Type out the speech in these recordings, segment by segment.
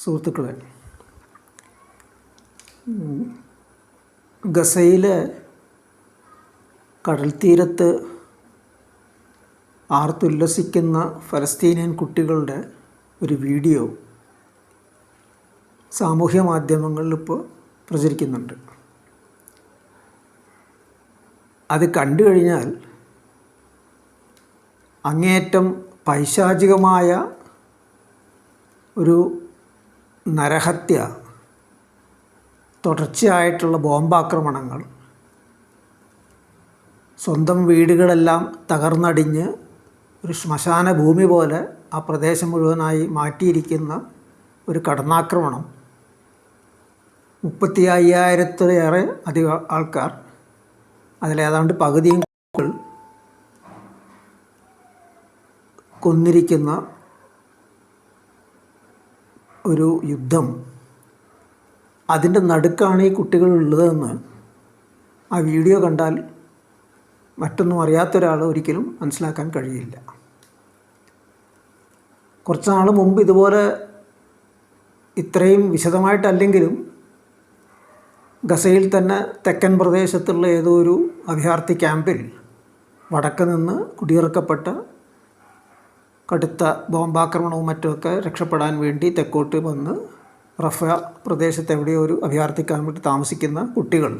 സുഹൃത്തുക്കളെ ഗസയിലെ കടൽ തീരത്ത് ആർത്തുല്ലസിക്കുന്ന ഫലസ്തീനിയൻ കുട്ടികളുടെ ഒരു വീഡിയോ സാമൂഹ്യ മാധ്യമങ്ങളിൽ ഇപ്പോൾ പ്രചരിക്കുന്നുണ്ട്. അത് കണ്ടു കഴിഞ്ഞാൽ അങ്ങേയറ്റം പൈശാചികമായ ഒരു നരഹത്യ തുടർച്ചയായിട്ടുള്ള ബോംബാക്രമണങ്ങൾ സ്വന്തം വീടുകളെല്ലാം തകർന്നടിഞ്ഞ് ഒരു ശ്മശാന ഭൂമി പോലെ ആ പ്രദേശം മുഴുവനായി മാറ്റിയിരിക്കുന്ന ഒരു കടന്നാക്രമണം. മുപ്പത്തി അയ്യായിരത്തിലേറെ അധിക ആൾക്കാർ അതിലേതാണ്ട് പകുതിയും കൊന്നിരിക്കുന്ന ഒരു യുദ്ധം. അതിന്റെ നടുക്കാണ് ഈ കുട്ടികൾ ഉള്ളതെന്ന് ആ വീഡിയോ കണ്ടാൽ മറ്റൊന്നും അറിയാത്ത ഒരാൾ ഒരിക്കലും മനസ്സിലാക്കാൻ കഴിയില്ല. കുറച്ച് നാൾ മുമ്പ് ഇതുപോലെ ഇത്രയും വിശദമായിട്ടല്ലെങ്കിലും ഗസയിൽ തന്നെ തെക്കൻ പ്രദേശത്തുള്ള ഏതോ ഒരു അഭയാർത്ഥി ക്യാമ്പിൽ വടക്ക് നിന്ന് കുടിയിറക്കപ്പെട്ട കടുത്ത ബോംബാക്രമണവും മറ്റുമൊക്കെ രക്ഷപ്പെടാൻ വേണ്ടി തെക്കോട്ട് വന്ന് റഫ പ്രദേശത്ത് എവിടെയോ ഒരു അഭയാർത്ഥി വേണ്ടി താമസിക്കുന്ന കുട്ടികൾ.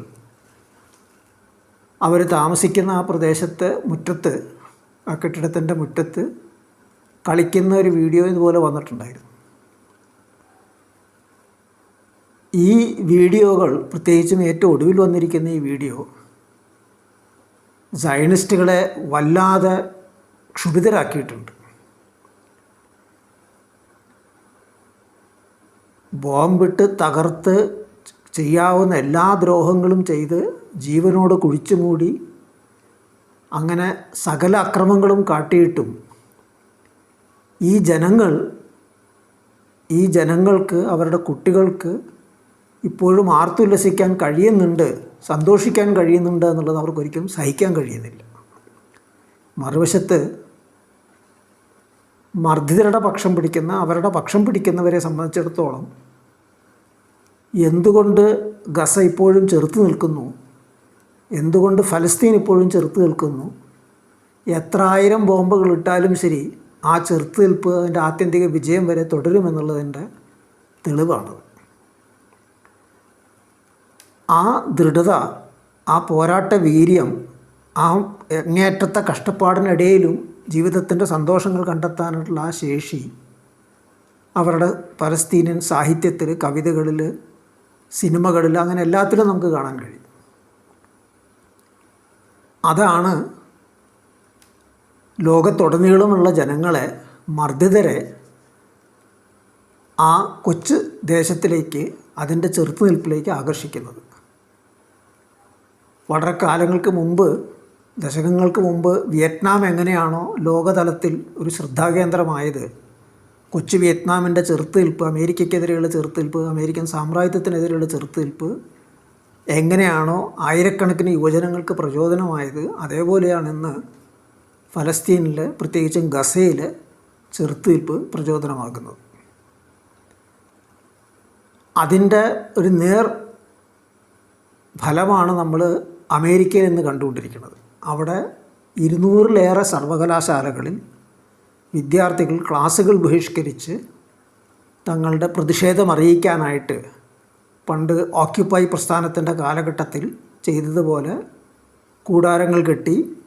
അവർ താമസിക്കുന്ന ആ പ്രദേശത്തെ മുറ്റത്ത് ആ കെട്ടിടത്തിന്റെ മുറ്റത്ത് കളിക്കുന്ന ഒരു വീഡിയോ ഇതുപോലെ വന്നിട്ടുണ്ടായിരുന്നു. ഈ വീഡിയോകൾ പ്രത്യേകിച്ചും ഏറ്റവും ഒടുവിൽ വന്നിരിക്കുന്ന ഈ വീഡിയോ സയനിസ്റ്റുകളെ വല്ലാതെ ക്ഷുഭിതരാക്കിയിട്ടുണ്ട്. ബോംബിട്ട് തകർത്ത് ചെയ്യാവുന്ന എല്ലാ ദ്രോഹങ്ങളും ചെയ്ത് ജീവനോട് കുഴിച്ചു മൂടി അങ്ങനെ സകല അക്രമങ്ങളും കാട്ടിയിട്ടും ഈ ജനങ്ങൾ ഈ ജനങ്ങൾക്ക് അവരുടെ കുട്ടികൾക്ക് ഇപ്പോഴും ആർത്തുല്ലസിക്കാൻ കഴിയുന്നുണ്ട് സന്തോഷിക്കാൻ കഴിയുന്നുണ്ട് എന്നുള്ളത് അവർക്കൊരിക്കലും സഹിക്കാൻ കഴിയുന്നില്ല. മറുവശത്ത് മർദ്ദിതരുടെ പക്ഷം പിടിക്കുന്ന അവരുടെ പക്ഷം പിടിക്കുന്നവരെ സംബന്ധിച്ചിടത്തോളം എന്തുകൊണ്ട് ഗസ ഇപ്പോഴും ചെറുത്ത് നിൽക്കുന്നു? എന്തുകൊണ്ട് ഫലസ്തീൻ ഇപ്പോഴും ചെറുത്ത് നിൽക്കുന്നു? എത്ര ആയിരം ബോംബുകൾ ഇട്ടാലും ശരി ആ ചെറുത്ത് നിൽപ്പ് അതിന്റെ ആത്യന്തിക വിജയം വരെ തുടരുമെന്നുള്ളതിന്റെ തെളിവാണത്. ആ ദൃഢത ആ പോരാട്ട വീര്യം ആ അങ്ങേയറ്റത്തെ കഷ്ടപ്പാടിനിടയിലും ജീവിതത്തിന്റെ സന്തോഷങ്ങൾ കണ്ടെത്താനുള്ള ആ ശേഷി അവരുടെ പലസ്തീനിയൻ സാഹിത്യത്തിൽ കവിതകളിൽ സിനിമകളിൽ അങ്ങനെ എല്ലാത്തിലും നമുക്ക് കാണാൻ കഴിയും. അതാണ് ലോകത്തുടനീളമുള്ള ജനങ്ങളെ മർദ്ദിതരെ ആ കൊച്ചു ദേശത്തിലേക്ക് അതിന്റെ ചെറുത്തുനിൽപ്പിലേക്ക് ആകർഷിക്കുന്നത്. വളരെ കാലങ്ങൾക്ക് മുമ്പ് ദശകങ്ങൾക്ക് മുമ്പ് വിയറ്റ്നാം എങ്ങനെയാണോ ലോകതലത്തിൽ ഒരു ശ്രദ്ധാകേന്ദ്രമായത്? കൊച്ചു വിയറ്റ്നാമിന്റെ ചെറുത്തുനിൽപ്പ് അമേരിക്കയ്ക്കെതിരെയുള്ള ചെറുത്തുനിൽപ്പ് അമേരിക്കൻ സാമ്രാജ്യത്തിനെതിരെയുള്ള ചെറുത്തുനിൽപ്പ് എങ്ങനെയാണോ ആയിരക്കണക്കിന് യുവജനങ്ങൾക്ക് പ്രചോദനമായത് അതേപോലെയാണ് ഇന്ന് ഫലസ്തീനിൽ പ്രത്യേകിച്ചും ഗസയിൽ ചെറുത്തുനിൽപ്പ് പ്രചോദനമാകുന്നത്. അതിന്റെ ഒരു നേർ ഫലമാണ് നമ്മൾ അമേരിക്കയിൽ നിന്ന് കണ്ടുകൊണ്ടിരിക്കുന്നത്. അവിടെ ഇരുന്നൂറിലേറെ സർവകലാശാലകളിൽ വിദ്യാർത്ഥികൾ ക്ലാസ്സുകൾ ബഹിഷ്കരിച്ച് തങ്ങളുടെ പ്രതിഷേധം അറിയിക്കാനായിട്ട് പണ്ട് ഓക്യുപ്പൈ പ്രസ്ഥാനത്തിന്റെ കാലഘട്ടത്തിൽ ചെയ്തതുപോലെ കൂടാരങ്ങൾ കെട്ടി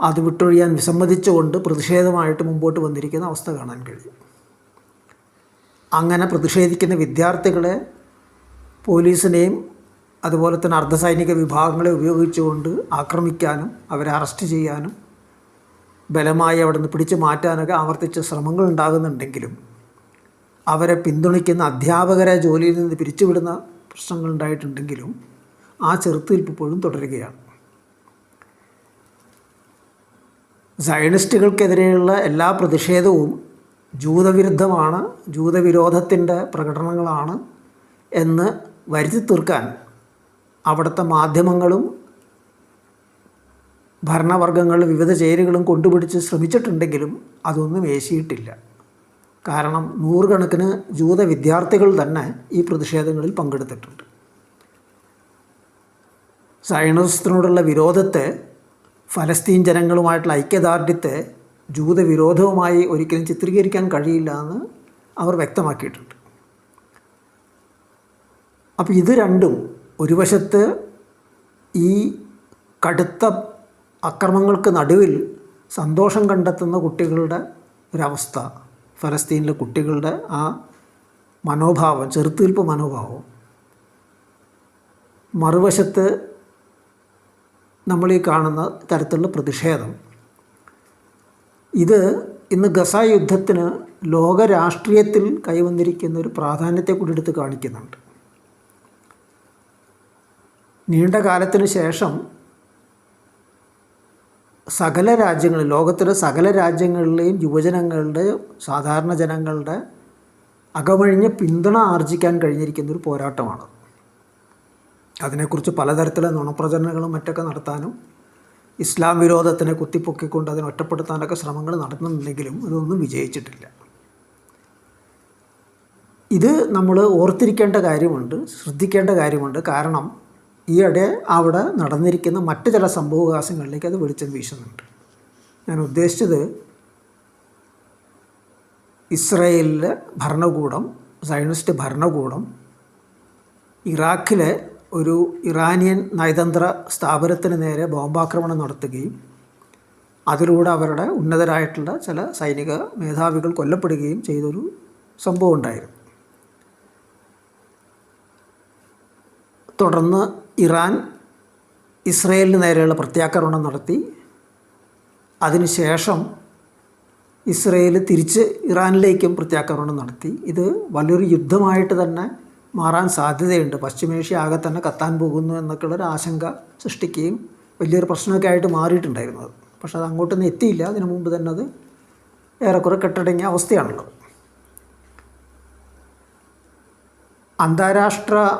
അത് വിട്ടൊഴിയാൻ വിസമ്മതിച്ചുകൊണ്ട് പ്രതിഷേധമായിട്ട് മുമ്പോട്ട് വന്നിരിക്കുന്ന അവസ്ഥ കാണാൻ കഴിയും. അങ്ങനെ പ്രതിഷേധിക്കുന്ന വിദ്യാർത്ഥികളെ പോലീസിനെയും അതുപോലെ തന്നെ അർദ്ധസൈനിക വിഭാഗങ്ങളെ ഉപയോഗിച്ചുകൊണ്ട് ആക്രമിക്കാനും അവരെ അറസ്റ്റ് ചെയ്യാനും ബലമായി അവിടെ നിന്ന് പിടിച്ചു മാറ്റാനൊക്കെ ആവർത്തിച്ച ശ്രമങ്ങൾ ഉണ്ടാകുന്നുണ്ടെങ്കിലും അവരെ പിന്തുണയ്ക്കുന്ന അധ്യാപകരെ ജോലിയിൽ നിന്ന് പിരിച്ചുവിടുന്ന പ്രശ്നങ്ങൾ ഉണ്ടായിട്ടുണ്ടെങ്കിലും ആ ചെറുത്തുനിൽപ്പ് ഇപ്പോഴും തുടരുകയാണ്. സയണിസ്റ്റുകൾക്കെതിരെയുള്ള എല്ലാ പ്രതിഷേധവും ജൂതവിരുദ്ധമാണ് ജൂതവിരോധത്തിന്റെ പ്രകടനങ്ങളാണ് എന്ന് വരുത്തി തീർക്കാൻ അവിടുത്തെ മാധ്യമങ്ങളും ഭരണവർഗങ്ങൾ വിവിധ ചേരികളും കൊണ്ടുപിടിച്ച് ശ്രമിച്ചിട്ടുണ്ടെങ്കിലും അതൊന്നും ഏശിയിട്ടില്ല. കാരണം നൂറുകണക്കിന് ജൂത വിദ്യാർത്ഥികൾ തന്നെ ഈ പ്രതിഷേധങ്ങളിൽ പങ്കെടുത്തിട്ടുണ്ട്. സയണിസത്തിനോടുള്ള വിരോധത്തെ ഫലസ്തീൻ ജനങ്ങളുമായിട്ടുള്ള ഐക്യദാർഢ്യത്തെ ജൂതവിരോധവുമായി ഒരിക്കലും ചിത്രീകരിക്കാൻ കഴിയില്ല എന്ന് അവർ വ്യക്തമാക്കിയിട്ടുണ്ട്. അപ്പോൾ ഇത് രണ്ടും ഒരു വശത്ത് ഈ കടുത്ത അക്രമങ്ങൾക്ക് നടുവിൽ സന്തോഷം കണ്ടെത്തുന്ന കുട്ടികളുടെ ഒരവസ്ഥ ഫലസ്തീനിലെ കുട്ടികളുടെ ആ മനോഭാവം ചെറുത്തുനിൽപ്പ് മനോഭാവം. മറുവശത്ത് നമ്മൾ ഈ കാണുന്ന തരത്തിലുള്ള പ്രതിഷേധം. ഇത് ഇന്ന് ഗസ യുദ്ധത്തിന് ലോകരാഷ്ട്രീയത്തിൽ കൈവന്നിരിക്കുന്ന ഒരു പ്രാധാന്യത്തെ കൂടി എടുത്ത് കാണിക്കുന്നുണ്ട്. നീണ്ട കാലത്തിന് ശേഷം സകല രാജ്യങ്ങളിൽ ലോകത്തിലെ സകല രാജ്യങ്ങളിലെയും യുവജനങ്ങളുടെ സാധാരണ ജനങ്ങളുടെ അകമഴിഞ്ഞ പിന്തുണ ആർജിക്കാൻ കഴിഞ്ഞിരിക്കുന്ന ഒരു പോരാട്ടമാണ്. അതിനെക്കുറിച്ച് പലതരത്തിലെ നുണപ്രചരണങ്ങളും മറ്റൊക്കെ നടത്താനും ഇസ്ലാം വിരോധത്തിനെ കുത്തിപ്പൊക്കിക്കൊണ്ട് അതിനെ ഒറ്റപ്പെടുത്താനൊക്കെ ശ്രമങ്ങൾ നടത്തുന്നുണ്ടെങ്കിലും ഇതൊന്നും വിജയിച്ചിട്ടില്ല. ഇത് നമ്മൾ ഓർത്തിരിക്കേണ്ട കാര്യമുണ്ട് ശ്രദ്ധിക്കേണ്ട കാര്യമുണ്ട്. കാരണം ഈയിടെ അവിടെ നടന്നിരിക്കുന്ന മറ്റു ചില സംഭവവികാസങ്ങളിലേക്ക് അത് വെളിച്ചം വീശുന്നുണ്ട്. ഞാൻ ഉദ്ദേശിച്ചത് ഇസ്രയേലിലെ ഭരണകൂടം സയനിസ്റ്റ് ഭരണകൂടം ഇറാഖിലെ ഒരു ഇറാനിയൻ നയതന്ത്ര സ്ഥാപനത്തിന് നേരെ ബോംബാക്രമണം നടത്തുകയും അതിലൂടെ അവരുടെ ഉന്നതരായിട്ടുള്ള ചില സൈനിക മേധാവികൾ കൊല്ലപ്പെടുകയും ചെയ്തൊരു സംഭവം ഉണ്ടായിരുന്നു തുടർന്ന് ഇറാൻ ഇസ്രയേലിന് നേരെയുള്ള പ്രത്യാക്രമണം നടത്തി. അതിനുശേഷം ഇസ്രയേൽ തിരിച്ച് ഇറാനിലേക്കും പ്രത്യാക്രമണം നടത്തി. ഇത് വലിയൊരു യുദ്ധമായിട്ട് തന്നെ മാറാൻ സാധ്യതയുണ്ട്. പശ്ചിമേഷ്യ ആകെ തന്നെ കത്താൻ പോകുന്നു എന്നൊക്കെയുള്ളൊരു ആശങ്ക സൃഷ്ടിക്കുകയും വലിയൊരു പ്രശ്നമൊക്കെ ആയിട്ട് മാറിയിട്ടുണ്ടായിരുന്നത്. പക്ഷേ അത് അങ്ങോട്ടൊന്നും എത്തിയില്ല. അതിനു മുമ്പ് തന്നെ അത് ഏറെക്കുറെ കെട്ടടങ്ങിയ അവസ്ഥയാണുള്ളത്. അന്താരാഷ്ട്ര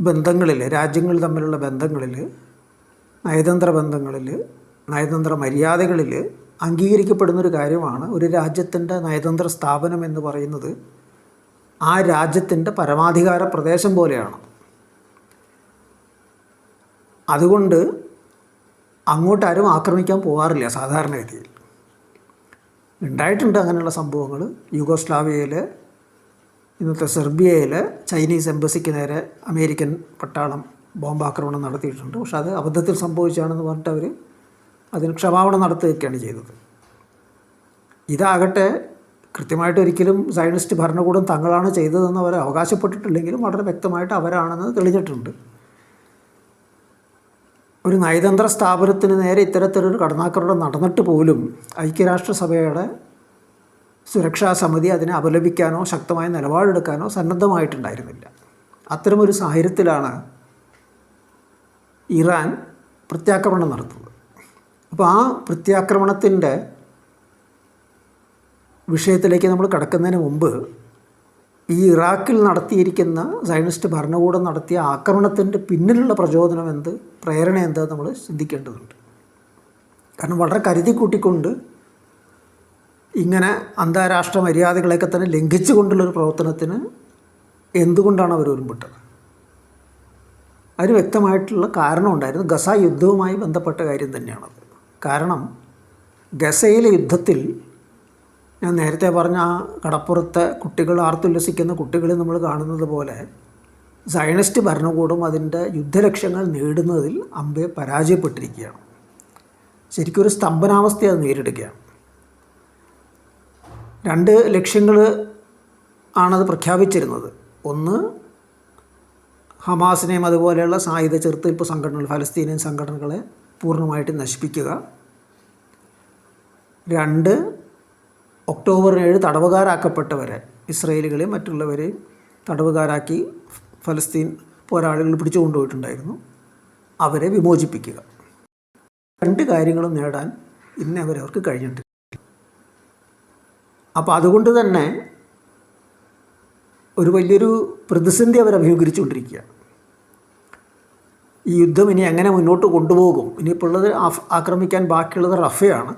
ബന്ധങ്ങളിൽ രാജ്യങ്ങൾ തമ്മിലുള്ള ബന്ധങ്ങളിൽ നയതന്ത്ര ബന്ധങ്ങളിൽ നയതന്ത്ര മര്യാദകളിൽ അംഗീകരിക്കപ്പെടുന്നൊരു കാര്യമാണ് ഒരു രാജ്യത്തിന്റെ നയതന്ത്ര സ്ഥാപനം എന്ന് പറയുന്നത് ആ രാജ്യത്തിന്റെ പരമാധികാര പ്രദേശം പോലെയാണ്. അതുകൊണ്ട് അങ്ങോട്ടാരും ആക്രമിക്കാൻ പോകാറില്ല സാധാരണഗതിയിൽ. ഉണ്ടായിട്ടുണ്ട് അങ്ങനെയുള്ള സംഭവങ്ങൾ. യുഗോസ്ലാവിയയിൽ ഇന്നത്തെ സെർബിയയിൽ ചൈനീസ് എംബസിക്ക് നേരെ അമേരിക്കൻ പട്ടാളം ബോംബാക്രമണം നടത്തിയിട്ടുണ്ട്. പക്ഷെ അത് അബദ്ധത്തിൽ സംഭവിച്ചാണെന്ന് പറഞ്ഞിട്ട് അവർ അതിന് ക്ഷമാപണം നടത്തുകയൊക്കെയാണ് ചെയ്തത്. ഇതാകട്ടെ കൃത്യമായിട്ട് ഒരിക്കലും സയനിസ്റ്റ് ഭരണകൂടം തങ്ങളാണ് ചെയ്തതെന്ന് അവർ അവകാശപ്പെട്ടിട്ടില്ലെങ്കിലും വളരെ വ്യക്തമായിട്ട് അവരാണെന്ന് തെളിഞ്ഞിട്ടുണ്ട്. ഒരു നയതന്ത്ര സ്ഥാപനത്തിന് നേരെ ഇത്തരത്തിലൊരു കടന്നാക്രമണം നടന്നിട്ട് പോലും ഐക്യരാഷ്ട്രസഭയുടെ സുരക്ഷാ സമിതി അതിനെ അപലപിക്കാനോ ശക്തമായ നിലപാടെടുക്കാനോ സന്നദ്ധമായിട്ടുണ്ടായിരുന്നില്ല. അത്തരമൊരു സാഹചര്യത്തിലാണ് ഇറാൻ പ്രത്യാക്രമണം നടത്തുന്നത്. അപ്പോൾ ആ പ്രത്യാക്രമണത്തിന്റെ വിഷയത്തിലേക്ക് നമ്മൾ കടക്കുന്നതിന് മുമ്പ് ഈ ഇറാഖിൽ നടത്തിയിരിക്കുന്ന സയനിസ്റ്റ് ഭരണകൂടം നടത്തിയ ആക്രമണത്തിന്റെ പിന്നിലുള്ള പ്രചോദനം എന്ത് പ്രേരണ എന്താ നമ്മൾ ചിന്തിക്കേണ്ടതുണ്ട്. കാരണം വളരെ കരുതി കൂട്ടിക്കൊണ്ട് ഇങ്ങനെ അന്താരാഷ്ട്ര മര്യാദകളെയൊക്കെ തന്നെ ലംഘിച്ചുകൊണ്ടുള്ളൊരു പ്രവർത്തനത്തിന് എന്തുകൊണ്ടാണ് അവർ ഒരുമ്പിട്ടത്? അതിന് വ്യക്തമായിട്ടുള്ള കാരണം ഉണ്ടായിരുന്നു. ഗസ യുദ്ധവുമായി ബന്ധപ്പെട്ട കാര്യം തന്നെയാണത്. കാരണം ഗസയിലെ യുദ്ധത്തിൽ ഞാൻ നേരത്തെ പറഞ്ഞ ആ കടപ്പുറത്തെ കുട്ടികൾ ആർത്തുല്ലസിക്കുന്ന കുട്ടികളെ നമ്മൾ കാണുന്നത് പോലെ സയണിസ്റ്റ് ഭരണകൂടം അതിന്റെ യുദ്ധലക്ഷ്യങ്ങൾ നേടുന്നതിൽ അമ്പെ പരാജയപ്പെട്ടിരിക്കുകയാണ്. ശരിക്കും ഒരു സ്തംഭനാവസ്ഥ അത് നേരിടുകയാണ്. രണ്ട് ലക്ഷ്യങ്ങൾ ആണത് പ്രഖ്യാപിച്ചിരുന്നത്. ഒന്ന് ഹമാസിനെയും അതുപോലെയുള്ള സായുധ ചെറുത്തുനിൽപ്പ് സംഘടനകൾ ഫലസ്തീനിയൻ സംഘടനകളെ പൂർണമായിട്ട് നശിപ്പിക്കുക. രണ്ട് ഒക്ടോബർ ഏഴ് തടവുകാരാക്കപ്പെട്ടവരെ ഇസ്രയേലുകളെയും മറ്റുള്ളവരെയും തടവുകാരാക്കി ഫലസ്തീൻ പോരാളികൾ പിടിച്ചു കൊണ്ടുപോയിട്ടുണ്ടായിരുന്നു. അവരെ വിമോചിപ്പിക്കുക. രണ്ട് കാര്യങ്ങളും നേടാൻ ഇന്നേ അവരവർക്ക് കഴിഞ്ഞിട്ടില്ല. അപ്പോൾ അതുകൊണ്ട് തന്നെ ഒരു വലിയൊരു പ്രതിസന്ധി അവർ അഭിമുഖീകരിച്ചുകൊണ്ടിരിക്കുകയാണ് ഈ യുദ്ധം ഇനി എങ്ങനെ മുന്നോട്ട് കൊണ്ടുപോകും? ഇനിയിപ്പോൾ ഉള്ളത് ആക്രമിക്കാൻ ബാക്കിയുള്ളത് റഫയാണ്.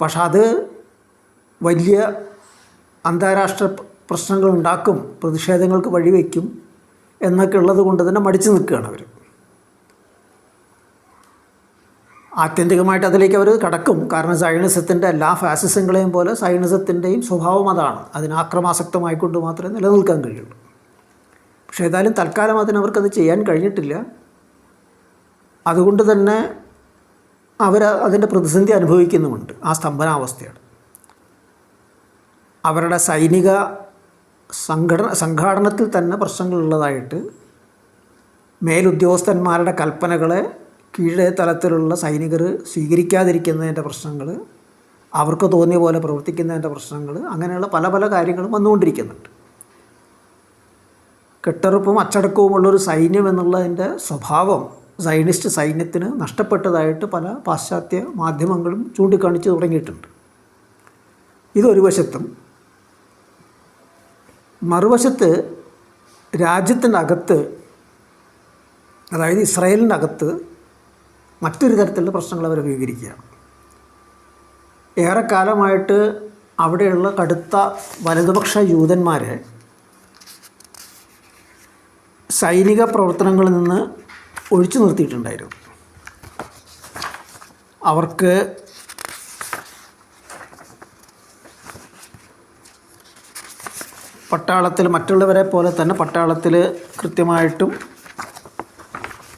പക്ഷെ അത് വലിയ അന്താരാഷ്ട്ര പ്രശ്നങ്ങൾ ഉണ്ടാക്കും പ്രതിഷേധങ്ങൾക്ക് വഴിവെക്കും എന്നൊക്കെ ഉള്ളത് കൊണ്ട് തന്നെ മടിച്ചു നിൽക്കുകയാണ് അവർ. ആത്യന്തികമായിട്ട് അതിലേക്ക് അവർ കടക്കും. കാരണം സൈനിസത്തിന്റെ എല്ലാ ഫാസിസങ്ങളെയും പോലെ സൈനിസത്തിന്റെയും സ്വഭാവം അതാണ്. അതിന് ആക്രമാസക്തമായിക്കൊണ്ട് മാത്രമേ നിലനിൽക്കാൻ കഴിയുള്ളൂ പക്ഷേ ഏതായാലും തൽക്കാലം അതിനവർക്കത് ചെയ്യാൻ കഴിഞ്ഞിട്ടില്ല. അതുകൊണ്ട് തന്നെ അവർ അതിന്റെ പ്രതിസന്ധി അനുഭവിക്കുന്നുമുണ്ട്. ആ സ്തംഭനാവസ്ഥയാണ്. അവരുടെ സൈനിക സംഘടന സംഘാടനത്തിൽ തന്നെ പ്രശ്നങ്ങളുള്ളതായിട്ട് മേലുദ്യോഗസ്ഥന്മാരുടെ കൽപ്പനകളെ കീഴേ തലത്തിലുള്ള സൈനികർ സ്വീകരിക്കാതിരിക്കുന്നതിന്റെ പ്രശ്നങ്ങൾ അവർക്ക് തോന്നിയ പോലെ പ്രവർത്തിക്കുന്നതിന്റെ പ്രശ്നങ്ങൾ അങ്ങനെയുള്ള പല പല കാര്യങ്ങളും വന്നുകൊണ്ടിരിക്കുന്നുണ്ട്. കെട്ടുറപ്പും അച്ചടക്കവുമുള്ളൊരു സൈന്യം എന്നുള്ളതിന്റെ സ്വഭാവം സൈനിസ്റ്റ് സൈന്യത്തിന് നഷ്ടപ്പെട്ടതായിട്ട് പല പാശ്ചാത്യ മാധ്യമങ്ങളും ചൂണ്ടിക്കാണിച്ച് തുടങ്ങിയിട്ടുണ്ട്. ഇതൊരു വശത്തും മറുവശത്ത് രാജ്യത്തിനകത്ത് അതായത് ഇസ്രായേലിന്റെ അകത്ത് മറ്റൊരു തരത്തിലുള്ള പ്രശ്നങ്ങൾ അവർ അഭിമുഖീകരിക്കുകയാണ് ഏറെക്കാലമായിട്ട് അവിടെയുള്ള കടുത്ത വലതുപക്ഷ യൂതന്മാരെ സൈനിക പ്രവർത്തനങ്ങളിൽ നിന്ന് ഒഴിച്ചു നിർത്തിയിട്ടുണ്ടായിരുന്നു. അവർക്ക് പട്ടാളത്തിൽ മറ്റുള്ളവരെ പോലെ തന്നെ പട്ടാളത്തിൽ കൃത്യമായിട്ടും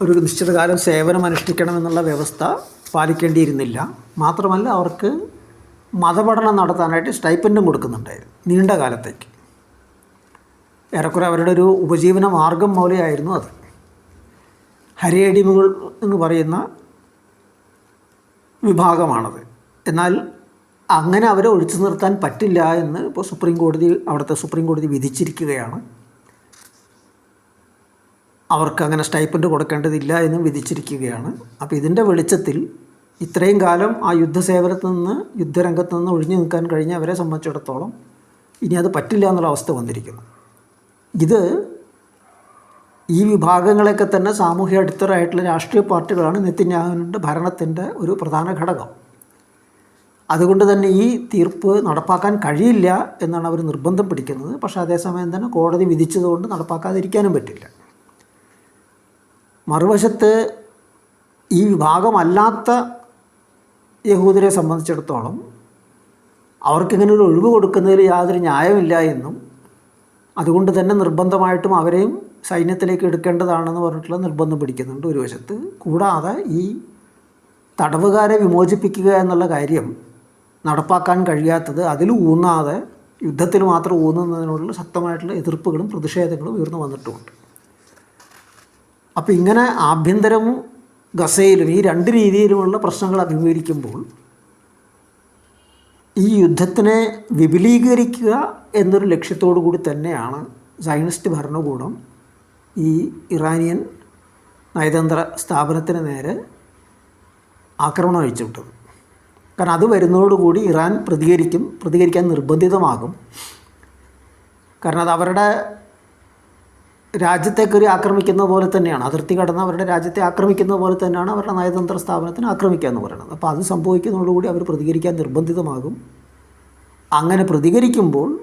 ഒരു നിശ്ചിത കാലം സേവനം അനുഷ്ഠിക്കണമെന്നുള്ള വ്യവസ്ഥ പാലിക്കേണ്ടിയിരുന്നില്ല. മാത്രമല്ല അവർക്ക് മതപഠനം നടത്താനായിട്ട് സ്റ്റൈപ്പൻഡും കൊടുക്കുന്നുണ്ടായിരുന്നു നീണ്ട കാലത്തേക്ക്. ഏറെക്കുറെ അവരുടെ ഒരു ഉപജീവന മാർഗം പോലെയായിരുന്നു അത്. ഹരിയടിമകൾ എന്ന് പറയുന്ന വിഭാഗമാണത്. എന്നാൽ അങ്ങനെ അവരെ ഒഴിച്ചു നിർത്താൻ പറ്റില്ല എന്ന് ഇപ്പോൾ സുപ്രീം കോടതി അവിടുത്തെ സുപ്രീം കോടതി വിധിച്ചിരിക്കുകയാണ്. അവർക്ക് അങ്ങനെ സ്റ്റൈപ്പൻഡ് കൊടുക്കേണ്ടതില്ല എന്നും വിധിച്ചിരിക്കുകയാണ്. അപ്പോൾ ഇതിന്റെ വെളിച്ചത്തിൽ ഇത്രയും കാലം ആ യുദ്ധസേവനത്തിൽ നിന്ന് യുദ്ധരംഗത്ത് നിന്ന് ഒഴിഞ്ഞു നിൽക്കാൻ കഴിഞ്ഞ അവരെ സംബന്ധിച്ചിടത്തോളം ഇനി അത് പറ്റില്ല എന്നുള്ള അവസ്ഥ വന്നിരിക്കുന്നു. ഇത് ഈ വിഭാഗങ്ങളെയൊക്കെ തന്നെ സാമൂഹ്യ അടിത്തറായിട്ടുള്ള രാഷ്ട്രീയ പാർട്ടികളാണ് നെത്തിന്യാഹുവിന്റെ ഭരണത്തിന്റെ ഒരു പ്രധാന ഘടകം. അതുകൊണ്ട് തന്നെ ഈ തീർപ്പ് നടപ്പാക്കാൻ കഴിയില്ല എന്നാണ് അവർ നിർബന്ധം പിടിക്കുന്നത്. പക്ഷേ അതേസമയം തന്നെ കോടതി വിധിച്ചതുകൊണ്ട് നടപ്പാക്കാതിരിക്കാനും പറ്റില്ല. മറുവശത്ത് ഈ വിഭാഗമല്ലാത്ത യഹൂദരെ സംബന്ധിച്ചിടത്തോളം അവർക്കിങ്ങനെ ഒരു ഒഴിവ് കൊടുക്കുന്നതിൽ യാതൊരു ന്യായമില്ല എന്നും അതുകൊണ്ട് തന്നെ നിർബന്ധമായിട്ടും അവരെയും സൈന്യത്തിലേക്ക് എടുക്കേണ്ടതാണെന്ന് പറഞ്ഞിട്ടുള്ള നിർബന്ധം പിടിക്കുന്നുണ്ട് ഒരു വശത്ത്. കൂടാതെ ഈ തടവുകാരെ വിമോചിപ്പിക്കുക എന്നുള്ള കാര്യം നടപ്പാക്കാൻ കഴിയാത്തത് അതിൽ ഊന്നാതെ യുദ്ധത്തിൽ മാത്രം ഊന്നുന്നതിനോടുള്ള ശക്തമായിട്ടുള്ള എതിർപ്പുകളും പ്രതിഷേധങ്ങളും ഉയർന്നു വന്നിട്ടുമുണ്ട്. അപ്പോൾ ഇങ്ങനെ ആഭ്യന്തരവും ഗസയിലും ഈ രണ്ട് രീതിയിലുമുള്ള പ്രശ്നങ്ങൾ അഭിമുഖീകരിക്കുമ്പോൾ ഈ യുദ്ധത്തിനെ വിപുലീകരിക്കുക എന്നൊരു ലക്ഷ്യത്തോടു കൂടി തന്നെയാണ് സയനിസ്റ്റ് ഭരണകൂടം ഈ ഇറാനിയൻ നയതന്ത്ര സ്ഥാപനത്തിന് നേരെ ആക്രമണം അഴിച്ചുവിട്ടത്. കാരണം അത് വരുന്നതോടുകൂടി ഇറാൻ പ്രതികരിക്കും പ്രതികരിക്കാൻ നിർബന്ധിതമാകും. കാരണം അത് അവരുടെ രാജ്യത്തെ കയറി ആക്രമിക്കുന്ന പോലെ തന്നെയാണ്. അതിർത്തി കടന്ന് അവരുടെ രാജ്യത്തെ ആക്രമിക്കുന്ന പോലെ തന്നെയാണ് അവരുടെ നയതന്ത്ര സ്ഥാപനത്തിന് ആക്രമിക്കുക എന്ന് പറയുന്നത്. അപ്പോൾ അത് സംഭവിക്കുന്നതോടുകൂടി അവർ പ്രതികരിക്കാൻ നിർബന്ധിതമാകും. അങ്ങനെ പ്രതികരിക്കുമ്പോൾ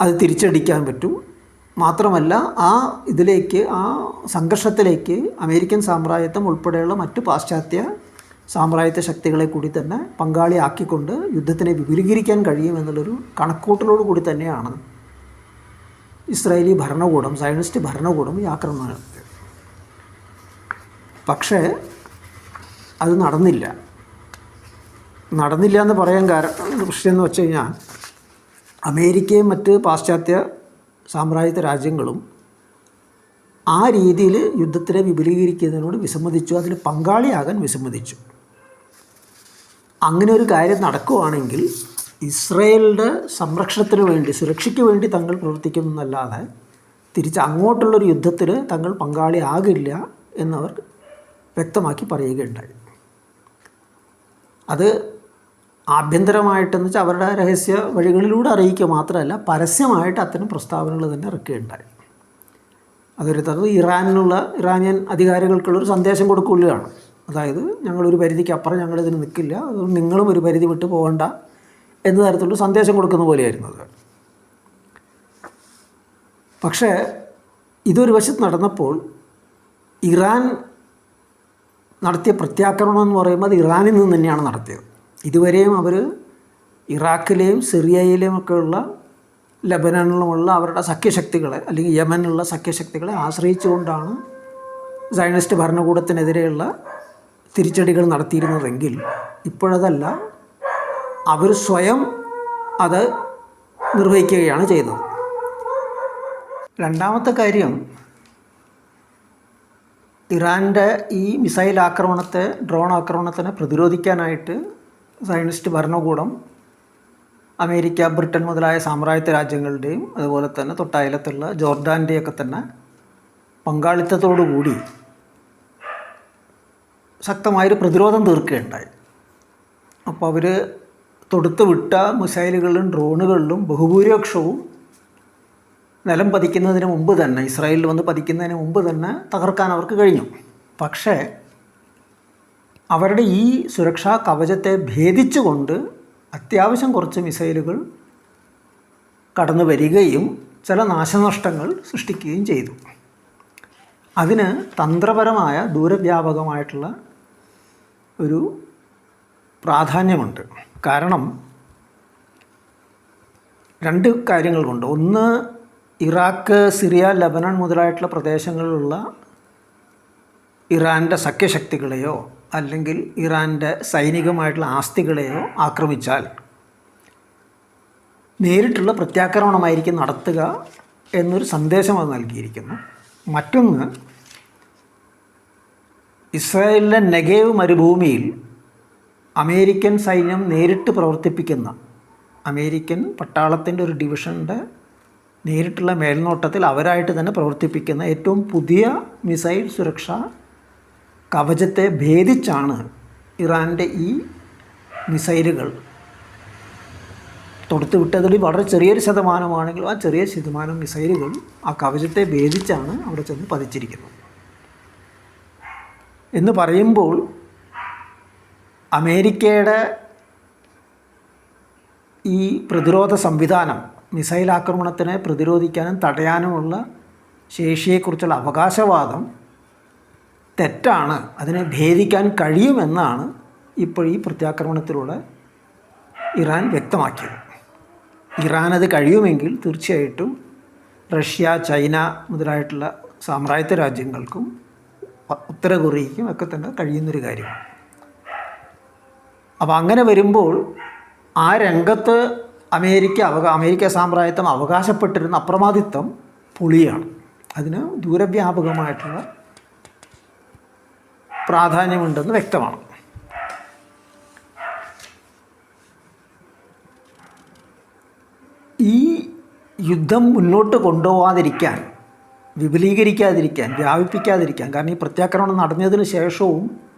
അത് തിരിച്ചടിക്കാൻ പറ്റും. മാത്രമല്ല ആ ഇതിലേക്ക് ആ സംഘർഷത്തിലേക്ക് അമേരിക്കൻ സാമ്രാജ്യത്വം ഉൾപ്പെടെയുള്ള മറ്റ് പാശ്ചാത്യ സാമ്രാജ്യത്വ ശക്തികളെ കൂടി തന്നെ പങ്കാളിയാക്കിക്കൊണ്ട് യുദ്ധത്തിനെ വിപുലീകരിക്കാൻ കഴിയുമെന്നുള്ളൊരു കണക്കൂട്ടലോട് കൂടി തന്നെയാണ്. ഇസ്രായേലി ഭരണകൂടം സയനിസ്റ്റ് ഭരണകൂടം ഈ ആക്രമണം നടത്തി പക്ഷേ അത് നടന്നില്ല. നടന്നില്ല എന്ന് പറയാൻ കാരണം പ്രശ്നം എന്ന് വെച്ച് കഴിഞ്ഞാൽ അമേരിക്കയും മറ്റ് പാശ്ചാത്യ സാമ്രാജ്യത്വ രാജ്യങ്ങളും ആ രീതിയിൽ യുദ്ധത്തിനെ വിപുലീകരിക്കുന്നതിനോട് വിസമ്മതിച്ചു അതിൽ പങ്കാളിയാകാൻ വിസമ്മതിച്ചു. അങ്ങനെ ഒരു കാര്യം നടക്കുകയാണെങ്കിൽ ഇസ്രയേലിന്റെ സംരക്ഷണത്തിന് വേണ്ടി സുരക്ഷയ്ക്ക് വേണ്ടി തങ്ങൾ പ്രവർത്തിക്കുമെന്നല്ലാതെ തിരിച്ച് അങ്ങോട്ടുള്ളൊരു യുദ്ധത്തിൽ തങ്ങൾ പങ്കാളിയാകില്ല എന്നവർ വ്യക്തമാക്കി പറയുകയുണ്ടായി. അത് ആഭ്യന്തരമായിട്ടെന്ന് വെച്ചാൽ അവരുടെ രഹസ്യ വഴികളിലൂടെ അറിയിക്കുക മാത്രമല്ല പരസ്യമായിട്ട് അത്തരം പ്രസ്താവനകൾ തന്നെ ഇറക്കുകയുണ്ടായി. അതൊരു തരത്തിൽ ഇറാനിലുള്ള ഇറാനിയൻ അധികാരികൾക്കുള്ളൊരു സന്ദേശം കൊടുക്കുകയാണ്. അതായത് ഞങ്ങളൊരു പരിധിക്ക് അപ്പുറം ഞങ്ങളിതിന് നിൽക്കില്ല അതുകൊണ്ട് നിങ്ങളും ഒരു പരിധി വിട്ട് പോകണ്ട എന്ന തരത്തിലുള്ള സന്ദേശം കൊടുക്കുന്ന പോലെയായിരുന്നു അത്. പക്ഷേ ഇതൊരു വശത്ത് നടന്നപ്പോൾ ഇറാൻ നടത്തിയ പ്രത്യാക്രമണം എന്ന് പറയുമ്പോൾ അത് ഇറാനിൽ നിന്ന് തന്നെയാണ് നടത്തിയത്. ഇതുവരെയും അവർ ഇറാഖിലെയും സിറിയയിലെയും ഒക്കെയുള്ള ലബനനിലുമുള്ള അവരുടെ സഖ്യശക്തികളെ അല്ലെങ്കിൽ യമനിലുള്ള സഖ്യശക്തികളെ ആശ്രയിച്ചുകൊണ്ടാണ് സൈനിസ്റ്റ് ഭരണകൂടത്തിനെതിരെയുള്ള തിരിച്ചടികൾ നടത്തിയിരുന്നതെങ്കിൽ ഇപ്പോഴതല്ല അവർ സ്വയം അത് നിർവഹിക്കുകയാണ് ചെയ്യുന്നത്. രണ്ടാമത്തെ കാര്യം ഇറാന്റെ ഈ മിസൈൽ ആക്രമണത്തെ ഡ്രോൺ ആക്രമണത്തിനെ പ്രതിരോധിക്കാനായിട്ട് സയനിസ്റ്റ് ഭരണകൂടം അമേരിക്ക ബ്രിട്ടൻ മുതലായ സാമ്രാജ്യ രാജ്യങ്ങളുടെയും അതുപോലെ തന്നെ തൊട്ടയലത്തുള്ള ജോർഡാന്റെയൊക്കെ തന്നെ പങ്കാളിത്തത്തോടുകൂടി ശക്തമായൊരു പ്രതിരോധം തീർക്കുകയുണ്ടായി. അപ്പോൾ അവർ തൊടുത്ത് വിട്ട മിസൈലുകളിലും ഡ്രോണുകളിലും ബഹുഭൂരിപക്ഷവും നിലം പതിക്കുന്നതിന് മുമ്പ് തന്നെ ഇസ്രായേലിൽ വന്ന് പതിക്കുന്നതിന് മുമ്പ് തന്നെ തകർക്കാൻ അവർക്ക് കഴിഞ്ഞു. പക്ഷേ അവരുടെ ഈ സുരക്ഷാ കവചത്തെ ഭേദിച്ചുകൊണ്ട് അത്യാവശ്യം കുറച്ച് മിസൈലുകൾ കടന്നു വരികയും ചില നാശനഷ്ടങ്ങൾ സൃഷ്ടിക്കുകയും ചെയ്തു. അതിന് തന്ത്രപരമായ ദൂരവ്യാപകമായിട്ടുള്ള ഒരു പ്രാധാന്യമുണ്ട്. കാരണം രണ്ട് കാര്യങ്ങൾ കൊണ്ട് ഒന്ന് ഇറാഖ് സിറിയ ലബനൻ മുതലായിട്ടുള്ള പ്രദേശങ്ങളിലുള്ള ഇറാന്റെ സഖ്യശക്തികളെയോ അല്ലെങ്കിൽ ഇറാന്റെ സൈനികമായിട്ടുള്ള ആസ്തികളെയോ ആക്രമിച്ചാൽ നേരിട്ടുള്ള പ്രത്യാക്രമണമായിരിക്കും നടത്തുക എന്നൊരു സന്ദേശം അത് നൽകിയിരിക്കുന്നു. മറ്റൊന്ന് ഇസ്രായേലിലെ നെഗേവ് മരുഭൂമിയിൽ അമേരിക്കൻ സൈന്യം നേരിട്ട് പ്രവർത്തിപ്പിക്കുന്ന അമേരിക്കൻ പട്ടാളത്തിന്റെ ഒരു ഡിവിഷന്റെ നേരിട്ടുള്ള മേൽനോട്ടത്തിൽ അവരായിട്ട് തന്നെ പ്രവർത്തിപ്പിക്കുന്ന ഏറ്റവും പുതിയ മിസൈൽ സുരക്ഷാ കവചത്തെ ഭേദിച്ചാണ് ഇറാന്റെ ഈ മിസൈലുകൾ. തൊടുത്ത് വിട്ടതിൽ വളരെ ചെറിയൊരു ശതമാനമാണെങ്കിലും ആ ചെറിയ ശതമാനം മിസൈലുകൾ ആ കവചത്തെ ഭേദിച്ചാണ് അവിടെ ചെന്ന് പതിച്ചിരിക്കുന്നത്. എന്ന് പറയുമ്പോൾ അമേരിക്കയുടെ ഈ പ്രതിരോധ സംവിധാനം മിസൈൽ ആക്രമണത്തിനെ പ്രതിരോധിക്കാനും തടയാനുമുള്ള ശേഷിയെക്കുറിച്ചുള്ള അവകാശവാദം തെറ്റാണ്. അതിനെ ഭേദിക്കാൻ കഴിയുമെന്നാണ് ഇപ്പോൾ ഈ പ്രത്യാക്രമണത്തിലൂടെ ഇറാൻ വ്യക്തമാക്കിയത്. ഇറാൻ അത് കഴിയുമെങ്കിൽ തീർച്ചയായിട്ടും റഷ്യ ചൈന മുതലായിട്ടുള്ള സാമ്രാജ്യത്വ രാജ്യങ്ങൾക്കും ഉത്തര കൊറിയയ്ക്കും ഒക്കെ തന്നെ കഴിയുന്നൊരു കാര്യമാണ്. അപ്പോൾ അങ്ങനെ വരുമ്പോൾ ആ രംഗത്ത് അമേരിക്ക അവകാ അമേരിക്ക സാമ്രാജ്യത്വം അവകാശപ്പെട്ടിരുന്ന അപ്രമാദിത്വം പൊളിയാണ്. അതിന് ദൂരവ്യാപകമായിട്ടുള്ള പ്രാധാന്യമുണ്ടെന്ന് വ്യക്തമാണ്. ഈ യുദ്ധം മുന്നോട്ട് കൊണ്ടുപോകാതിരിക്കാൻ വിപുലീകരിക്കാതിരിക്കാൻ വ്യാപിപ്പിക്കാതിരിക്കാൻ കാരണം ഈ പ്രത്യാക്രമണം നടന്നതിന് ശേഷവും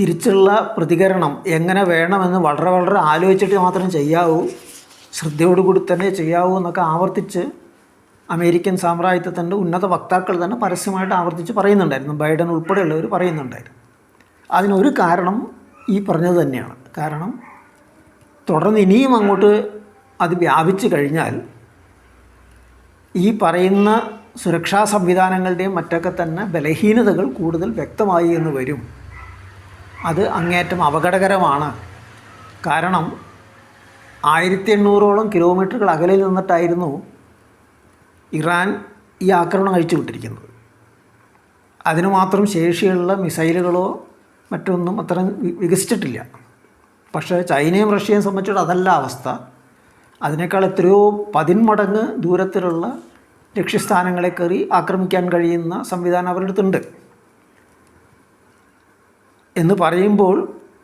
തിരിച്ചുള്ള പ്രതികരണം എങ്ങനെ വേണമെന്ന് വളരെ വളരെ ആലോചിച്ചിട്ട് മാത്രം ചെയ്യാവൂ. ശ്രദ്ധയോടുകൂടി തന്നെ ചെയ്യാവൂ എന്നൊക്കെ ആവർത്തിച്ച് അമേരിക്കൻ സാമ്രാജ്യത്വത്തിന്റെ ഉന്നത വക്താക്കൾ തന്നെ പരസ്യമായിട്ട് ആവർത്തിച്ച് പറയുന്നുണ്ടായിരുന്നു. ബൈഡൻ ഉൾപ്പെടെയുള്ളവർ പറയുന്നുണ്ടായിരുന്നു. അതിനൊരു കാരണം ഈ പറഞ്ഞത് തന്നെയാണ്. കാരണം തുടർന്ന് ഇനിയും അങ്ങോട്ട് അത് വ്യാപിച്ചു കഴിഞ്ഞാൽ ഈ പറയുന്ന സുരക്ഷാ സംവിധാനങ്ങളുടെയും മറ്റൊക്കെ തന്നെ ബലഹീനതകൾ കൂടുതൽ വ്യക്തമായി എന്ന് വരും. അത് അങ്ങേയറ്റം അപകടകരമാണ്. കാരണം ആയിരത്തി എണ്ണൂറോളം കിലോമീറ്ററുകൾ അകലിൽ നിന്നിട്ടായിരുന്നു ഇറാൻ ഈ ആക്രമണം അഴിച്ചു വിട്ടിരിക്കുന്നത് അതിനു മാത്രം ശേഷിയുള്ള മിസൈലുകളോ മറ്റൊന്നും അത്ര വികസിച്ചിട്ടില്ല. പക്ഷേ ചൈനയും റഷ്യയും സംബന്ധിച്ചിട്ട് അതല്ല അവസ്ഥ. അതിനേക്കാൾ എത്രയോ പതിന്മടങ്ങ് ദൂരത്തിലുള്ള ലക്ഷ്യസ്ഥാനങ്ങളെ കയറി ആക്രമിക്കാൻ കഴിയുന്ന സംവിധാനം അവരുടെ അടുത്തുണ്ട്. എന്ന് പറയുമ്പോൾ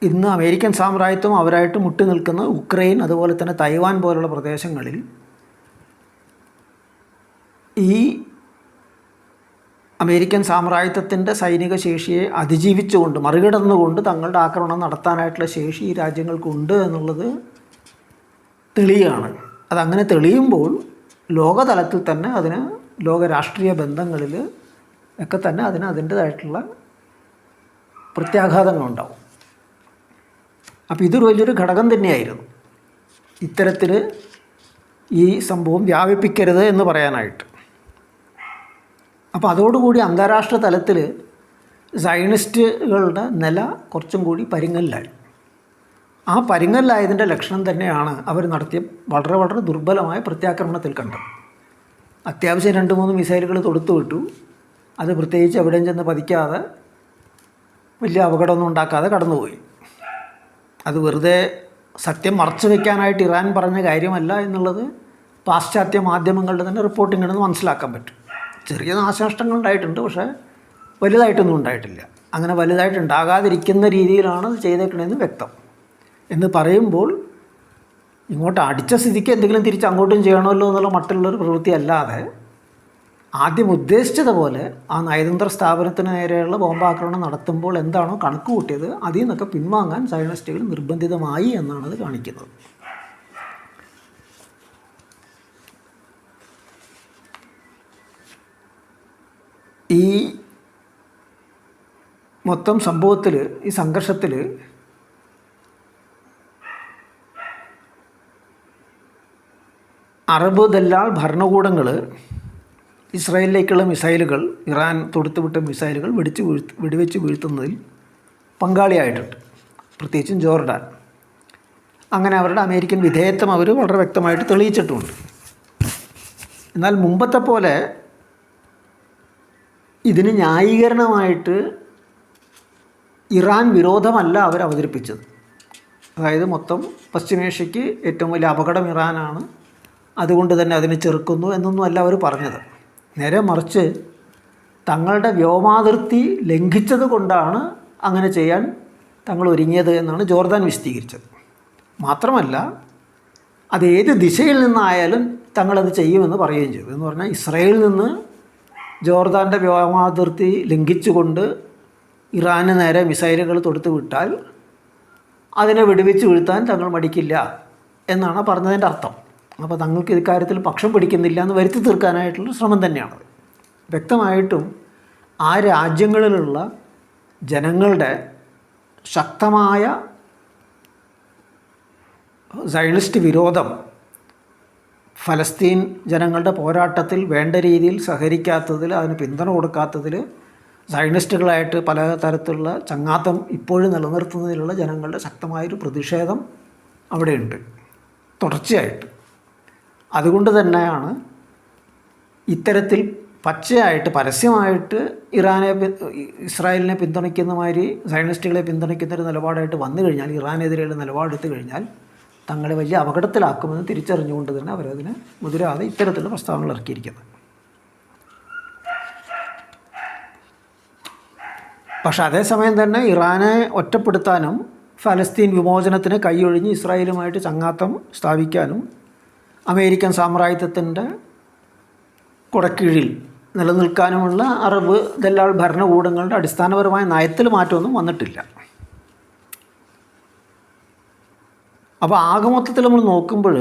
ഇന്ന് അമേരിക്കൻ സാമ്രാജ്യത്വം അവരായിട്ട് മുട്ടി നിൽക്കുന്ന ഉക്രൈൻ അതുപോലെ തന്നെ തൈവാൻ പോലുള്ള പ്രദേശങ്ങളിൽ ഈ അമേരിക്കൻ സാമ്രാജ്യത്വത്തിന്റെ സൈനിക ശേഷിയെ അതിജീവിച്ചുകൊണ്ട് മറികടന്നുകൊണ്ട് തങ്ങളുടെ ആക്രമണം നടത്താനായിട്ടുള്ള ശേഷി ഈ രാജ്യങ്ങൾക്കുണ്ട് എന്നുള്ളത് തെളിയാണ്. അതങ്ങനെ തെളിയുമ്പോൾ ലോകതലത്തിൽ തന്നെ അതിന് ലോകരാഷ്ട്രീയ ബന്ധങ്ങളിൽ ഒക്കെ തന്നെ അതിന് അതിന്റേതായിട്ടുള്ള പ്രത്യാഘാതങ്ങളുണ്ടാവും. അപ്പോൾ ഇതൊരു വലിയൊരു ഘടകം തന്നെയായിരുന്നു. ഇത്തരത്തിൽ ഈ സംഭവം വ്യാപിപ്പിക്കരുത് എന്ന് പറയാനായിട്ട്. അപ്പോൾ അതോടുകൂടി അന്താരാഷ്ട്ര തലത്തിൽ സയനിസ്റ്റുകളുടെ നില കുറച്ചും കൂടി പരിങ്ങലിലായി. ആ പരിങ്ങലിലായതിന്റെ ലക്ഷണം തന്നെയാണ് അവർ നടത്തിയ വളരെ വളരെ ദുർബലമായ പ്രത്യാക്രമണത്തിൽ കണ്ടത്. അത്യാവശ്യം രണ്ട് മൂന്ന് മിസൈലുകൾ തൊടുത്തു വിട്ടു അത് പ്രത്യേകിച്ച് എവിടെയും ചെന്ന് പതിക്കാതെ വലിയ അപകടമൊന്നും ഉണ്ടാക്കാതെ കടന്നുപോയി. അത് വെറുതെ സത്യം മറച്ചു വയ്ക്കാനായിട്ട് ഇറാൻ പറഞ്ഞ കാര്യമല്ല എന്നുള്ളത് പാശ്ചാത്യ മാധ്യമങ്ങളുടെ തന്നെ റിപ്പോർട്ടിങ്ങിൽ നിന്ന് മനസ്സിലാക്കാൻ പറ്റും. ചെറിയ നാശനഷ്ടങ്ങൾ ഉണ്ടായിട്ടുണ്ട് പക്ഷേ വലുതായിട്ടൊന്നും ഉണ്ടായിട്ടില്ല. അങ്ങനെ വലുതായിട്ട് ഉണ്ടാകാതിരിക്കുന്ന രീതിയിലാണ് അത് ചെയ്തേക്കണതെന്ന് വ്യക്തം. എന്ന് പറയുമ്പോൾ ഇങ്ങോട്ട് അടിച്ച സ്ഥിതിക്ക് എന്തെങ്കിലും തിരിച്ച് അങ്ങോട്ടും ചെയ്യണമല്ലോ എന്നുള്ള മറ്റുള്ളൊരു പ്രവൃത്തി അല്ലാതെ ആദ്യം ഉദ്ദേശിച്ചതുപോലെ ആ നയതന്ത്ര സ്ഥാപനത്തിന് നേരെയുള്ള ബോംബാക്രമണം നടത്തുമ്പോൾ എന്താണോ കണക്ക് കൂട്ടിയത് അതിൽ നിന്നൊക്കെ പിൻവാങ്ങാൻ സയനിസ്റ്റുകൾ നിർബന്ധിതമായി എന്നാണ് അത് കാണിക്കുന്നത്. ഈ മൊത്തം സംഭവത്തിൽ ഈ സംഘർഷത്തിൽ അറബ് ദല്ലാൾ ഭരണകൂടങ്ങൾ ഇസ്രായേലിലേക്കുള്ള മിസൈലുകൾ ഇറാൻ തൊടുത്തുവിട്ട മിസൈലുകൾ വെടിച്ച് വീഴ്ത്ത് വെടിവെച്ച് വീഴ്ത്തുന്നതിൽ പങ്കാളിയായിട്ടുണ്ട്. പ്രത്യേകിച്ചും ജോർഡാൻ. അങ്ങനെ അവരുടെ അമേരിക്കൻ വിധേയത്വം അവർ വളരെ വ്യക്തമായിട്ട് തെളിയിച്ചിട്ടുമുണ്ട് എന്നാൽ മുമ്പത്തെ പോലെ ഇതിന് ന്യായീകരണമായിട്ട് ഇറാൻ വിരോധമല്ല അവർ അവതരിപ്പിച്ചത്. അതായത് മൊത്തം പശ്ചിമേഷ്യയ്ക്ക് ഏറ്റവും വലിയ അപകടം ഇറാനാണ്. അതുകൊണ്ട് തന്നെ അതിനെ ചെറുക്കുന്നു എന്നൊന്നും അല്ല അവർ പറഞ്ഞത്. നേരെ മറിച്ച് തങ്ങളുടെ വ്യോമാതിർത്തി ലംഘിച്ചത് കൊണ്ടാണ് അങ്ങനെ ചെയ്യാൻ തങ്ങൾ ഒരുങ്ങിയത് എന്നാണ് ജോർദാൻ വിശദീകരിച്ചത്. മാത്രമല്ല അത് ഏത് ദിശയിൽ നിന്നായാലും തങ്ങളത് ചെയ്യുമെന്ന് പറയുകയും ചെയ്തു. എന്ന് പറഞ്ഞാൽ ഇസ്രയേലിൽ നിന്ന് ജോർദാന്റെ വ്യോമാതിർത്തി ലംഘിച്ചുകൊണ്ട് ഇറാന് നേരെ മിസൈലുകൾ തൊടുത്തു വിട്ടാൽ അതിനെ വെടിവെച്ച് വീഴ്ത്താൻ തങ്ങൾ മടിക്കില്ല എന്നാണ് പറഞ്ഞതിന്റെ അർത്ഥം. അപ്പോൾ തങ്ങൾക്ക് ഇക്കാര്യത്തിൽ പക്ഷം പിടിക്കുന്നില്ല എന്ന് വരുത്തി തീർക്കാനായിട്ടുള്ള ശ്രമം തന്നെയാണ്. വ്യക്തമായിട്ടും ആ രാജ്യങ്ങളിലുള്ള ജനങ്ങളുടെ ശക്തമായ സൈനിസ്റ്റ് വിരോധം ഫലസ്തീൻ ജനങ്ങളുടെ പോരാട്ടത്തിൽ വേണ്ട രീതിയിൽ സഹകരിക്കാത്തതിൽ അതിന് പിന്തുണ കൊടുക്കാത്തതിൽ സൈനിസ്റ്റുകളായിട്ട് പല തരത്തിലുള്ള ചങ്ങാത്തം ഇപ്പോഴും നിലനിർത്തുന്നതിലുള്ള ജനങ്ങളുടെ ശക്തമായൊരു പ്രതിഷേധം അവിടെയുണ്ട്. തുടർച്ചയായിട്ട്. അതുകൊണ്ട് തന്നെയാണ് ഇത്തരത്തിൽ പച്ചയായിട്ട് പരസ്യമായിട്ട് ഇറാനെ ഇസ്രായേലിനെ പിന്തുണയ്ക്കുന്ന മാതിരി സയനിസ്റ്റുകളെ പിന്തുണയ്ക്കുന്ന ഒരു നിലപാടായിട്ട് വന്നു കഴിഞ്ഞാൽ ഇറാനെതിരെയുള്ള നിലപാടെടുത്തു കഴിഞ്ഞാൽ തങ്ങളെ വലിയ അപകടത്തിലാക്കുമെന്ന് തിരിച്ചറിഞ്ഞുകൊണ്ട് തന്നെ അവരതിന് മുതിരാതെ ഇത്തരത്തിലുള്ള പ്രസ്താവനകൾ ഇറക്കിയിരിക്കുന്നത് പക്ഷേ അതേസമയം തന്നെ ഇറാനെ ഒറ്റപ്പെടുത്താനും ഫലസ്തീൻ വിമോചനത്തിന് കൈയൊഴിഞ്ഞ് ഇസ്രായേലുമായിട്ട് ചങ്ങാത്തം സ്ഥാപിക്കാനും അമേരിക്കൻ സാമ്രാജ്യത്വത്തിന്റെ കുടക്കീഴിൽ നിലനിൽക്കാനുമുള്ള അറബ് ദല്ലാൾ ഭരണകൂടങ്ങളുടെ അടിസ്ഥാനപരമായ നയത്തിൽ മാറ്റമൊന്നും വന്നിട്ടില്ല. അപ്പോൾ ആകമൊത്തത്തിൽ നമ്മൾ നോക്കുമ്പോൾ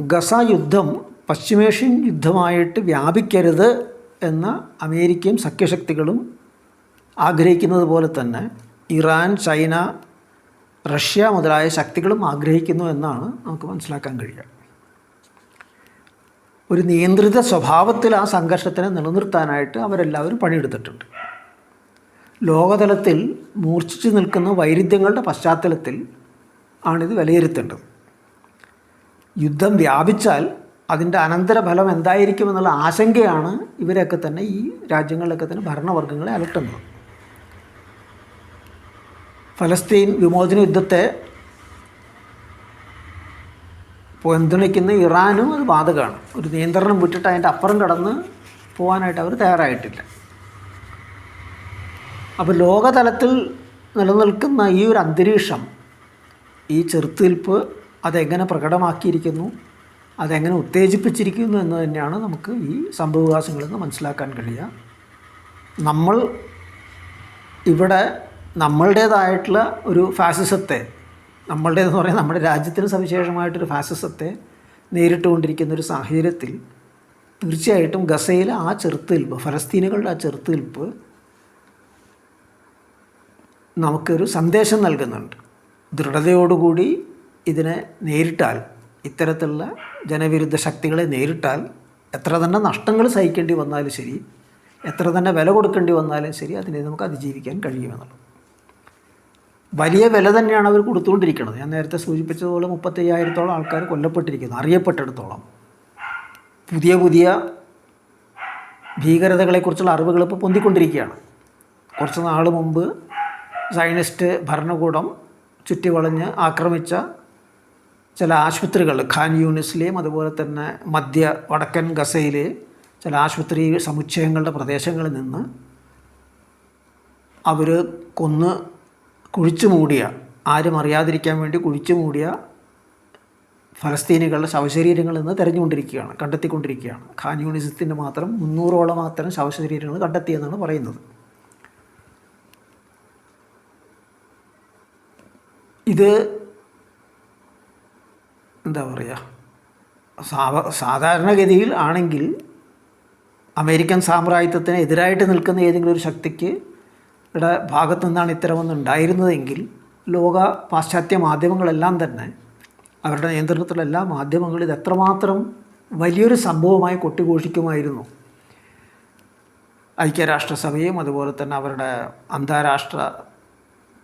ഗസ യുദ്ധം പശ്ചിമേഷ്യൻ യുദ്ധമായിട്ട് വ്യാപിക്കരുത് എന്ന അമേരിക്കയും സഖ്യശക്തികളും ആഗ്രഹിക്കുന്നത് പോലെ തന്നെ ഇറാൻ ചൈന റഷ്യ മുതലായ ശക്തികളും ആഗ്രഹിക്കുന്നു എന്നാണ് നമുക്ക് മനസ്സിലാക്കാൻ കഴിയുക. ഒരു നിയന്ത്രിത സ്വഭാവത്തിൽ ആ സംഘർഷത്തിനെ നിലനിർത്താനായിട്ട് അവരെല്ലാവരും പണിയെടുത്തിട്ടുണ്ട്. ലോകതലത്തിൽ മൂർച്ഛിച്ചു നിൽക്കുന്ന വൈരുദ്ധ്യങ്ങളുടെ പശ്ചാത്തലത്തിൽ ആണിത് വിലയിരുത്തേണ്ടത്. യുദ്ധം വ്യാപിച്ചാൽ അതിന്റെ അനന്തരഫലം എന്തായിരിക്കുമെന്നുള്ള ആശങ്കയാണ് ഇവരെയൊക്കെ തന്നെ ഈ രാജ്യങ്ങളിലൊക്കെ തന്നെ ഭരണവർഗങ്ങളെ അലട്ടുന്നത്. ഫലസ്തീൻ വിമോചന യുദ്ധത്തെ പിന്തുണയ്ക്കുന്ന ഇറാനും അത് ബാധകമാണ്. ഒരു നിയന്ത്രണം വിട്ടിട്ട് അതിന്റെ അപ്പുറം കടന്ന് പോകാനായിട്ട് അവർ തയ്യാറായിട്ടില്ല. അപ്പോൾ ലോകതലത്തിൽ നിലനിൽക്കുന്ന ഈ ഒരു അന്തരീക്ഷം ഈ ചെറുത്തുനിൽപ്പ് അതെങ്ങനെ പ്രകടമാക്കിയിരിക്കുന്നു അതെങ്ങനെ ഉത്തേജിപ്പിച്ചിരിക്കുന്നു എന്ന് തന്നെയാണ് നമുക്ക് ഈ സംഭവവികാസങ്ങളിൽ നിന്ന് മനസ്സിലാക്കാൻ കഴിയുക. നമ്മൾ ഇവിടെ നമ്മളുടേതായിട്ടുള്ള ഒരു ഫാസിസത്തെ നമ്മളുടേതെന്ന് പറയാൻ നമ്മുടെ രാജ്യത്തിന് സവിശേഷമായിട്ടൊരു ഫാസിസത്തെ നേരിട്ടുകൊണ്ടിരിക്കുന്ന ഒരു സാഹചര്യത്തിൽ തീർച്ചയായിട്ടും ഗസയിലെ ആ ചെറുത്തുനിൽപ്പ് ഫലസ്തീനുകളുടെ ആ ചെറുത്തുനിൽപ്പ് നമുക്കൊരു സന്ദേശം നൽകുന്നുണ്ട്. ദൃഢതയോടുകൂടി ഇതിനെ നേരിട്ടാൽ ഇത്തരത്തിലുള്ള ജനവിരുദ്ധ ശക്തികളെ നേരിട്ടാൽ എത്ര തന്നെ നഷ്ടങ്ങൾ സഹിക്കേണ്ടി വന്നാലും ശരി എത്ര തന്നെ വില കൊടുക്കേണ്ടി വന്നാലും ശരി അതിനെ നമുക്ക് അതിജീവിക്കാൻ കഴിയുമെന്നുള്ളത്. വലിയ വില തന്നെയാണ് അവർ കൊടുത്തുകൊണ്ടിരിക്കുന്നത്. ഞാൻ നേരത്തെ സൂചിപ്പിച്ചതുപോലെ മുപ്പത്തയ്യായിരത്തോളം ആൾക്കാർ കൊല്ലപ്പെട്ടിരിക്കുന്നു അറിയപ്പെട്ടിടത്തോളം. പുതിയ പുതിയ ഭീകരതകളെക്കുറിച്ചുള്ള അറിവുകൾ ഇപ്പോൾ പൊന്തിക്കൊണ്ടിരിക്കുകയാണ്. കുറച്ച് നാൾ മുമ്പ് സൈനിസ്റ്റ് ഭരണകൂടം ചുറ്റിവളഞ്ഞ് ആക്രമിച്ച ചില ആശുപത്രികൾ ഖാൻ യൂണിസിലെയും അതുപോലെ തന്നെ മധ്യ വടക്കൻ ഗസയിലെ ചില ആശുപത്രി സമുച്ചയങ്ങളുടെ പ്രദേശങ്ങളിൽ നിന്ന് അവർ കൊന്ന് കുഴിച്ചു മൂടിയ ആരും അറിയാതിരിക്കാൻ വേണ്ടി കുഴിച്ചു മൂടിയ ഫലസ്തീനികളുടെ ശവശരീരങ്ങളിൽ നിന്ന് തെരഞ്ഞുകൊണ്ടിരിക്കുകയാണ് കണ്ടെത്തിക്കൊണ്ടിരിക്കുകയാണ്. ഖാൻ യൂണിസത്തിന്റെ മാത്രം മുന്നൂറോളം മാത്രം ശവശരീരങ്ങൾ കണ്ടെത്തിയെന്നാണ് പറയുന്നത്. ഇത് എന്താ പറയുക സാധാരണഗതിയിൽ ആണെങ്കിൽ അമേരിക്കൻ സാമ്രാജ്യത്വത്തിന് എതിരായിട്ട് നിൽക്കുന്ന ഏതെങ്കിലും ഒരു ശക്തിക്ക് യുടെ ഭാഗത്തു നിന്നാണ് ഇത്തരമൊന്നും ഉണ്ടായിരുന്നതെങ്കിൽ ലോക പാശ്ചാത്യ മാധ്യമങ്ങളെല്ലാം തന്നെ അവരുടെ നിയന്ത്രണത്തിലുള്ള എല്ലാ മാധ്യമങ്ങളും ഇത് എത്രമാത്രം വലിയൊരു സംഭവമായി കൊട്ടിഘോഷിക്കുമായിരുന്നു. ഐക്യരാഷ്ട്രസഭയും അതുപോലെ തന്നെ അവരുടെ അന്താരാഷ്ട്ര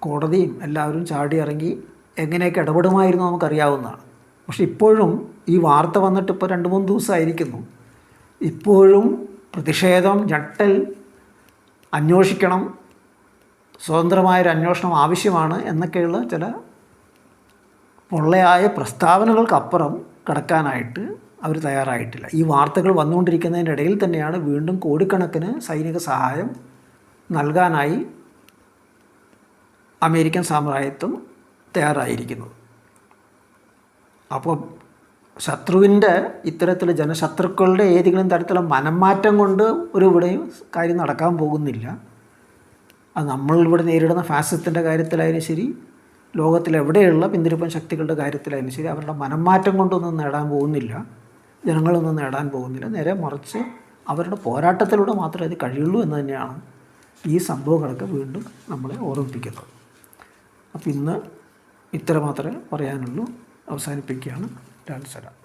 കോടതിയും എല്ലാവരും ചാടി ഇറങ്ങി എങ്ങനെയൊക്കെ ഇടപെടുമായിരുന്നു നമുക്കറിയാവുന്നതാണ്. പക്ഷെ ഇപ്പോഴും ഈ വാർത്ത വന്നിട്ട് ഇപ്പോൾ രണ്ട് മൂന്ന് ദിവസമായിരിക്കുന്നു. ഇപ്പോഴും പ്രതിഷേധം ഞെട്ടൽ അന്വേഷിക്കണം സ്വതന്ത്രമായൊരു അന്വേഷണം ആവശ്യമാണ് എന്നൊക്കെയുള്ള ചില പൊള്ളയായ പ്രസ്താവനകൾക്കപ്പുറം കടക്കാനായിട്ട് അവർ തയ്യാറായിട്ടില്ല. ഈ വാർത്തകൾ വന്നുകൊണ്ടിരിക്കുന്നതിന്റെ ഇടയിൽ തന്നെയാണ് വീണ്ടും കോടിക്കണക്കിന് സൈനിക സഹായം നൽകാനായി അമേരിക്കൻ സാമ്രാജ്യത്വം തയ്യാറായിരിക്കുന്നത്. അപ്പോൾ ശത്രുവിന്റെ ഇത്തരത്തിൽ ജനശത്രുക്കളുടെ ഏതെങ്കിലും തരത്തിലുള്ള മനംമാറ്റം കൊണ്ട് ഒരു ഇവിടെയും കാര്യം നടക്കാൻ പോകുന്നില്ല. അത് നമ്മളിവിടെ നേരിടുന്ന ഫാസിസത്തിന്റെ കാര്യത്തിലായാലും ശരി ലോകത്തിലെവിടെയുള്ള പിന്തിരിപ്പൻ ശക്തികളുടെ കാര്യത്തിലായാലും ശരി അവരുടെ മനംമാറ്റം കൊണ്ടൊന്നും നേടാൻ പോകുന്നില്ല ജനങ്ങളൊന്നും നേടാൻ പോകുന്നില്ല. നേരെ മറിച്ച് അവരുടെ പോരാട്ടത്തിലൂടെ മാത്രമേ അത് കഴിയുള്ളൂ എന്ന് തന്നെയാണ് ഈ സംഭവങ്ങളൊക്കെ വീണ്ടും നമ്മളെ ഓർമ്മിപ്പിക്കുന്നത്. അപ്പോൾ ഇന്ന് ഇത്ര മാത്രമേ പറയാനുള്ളൂ. അവസാനിപ്പിക്കുകയാണ്. ലാൽ സലാം.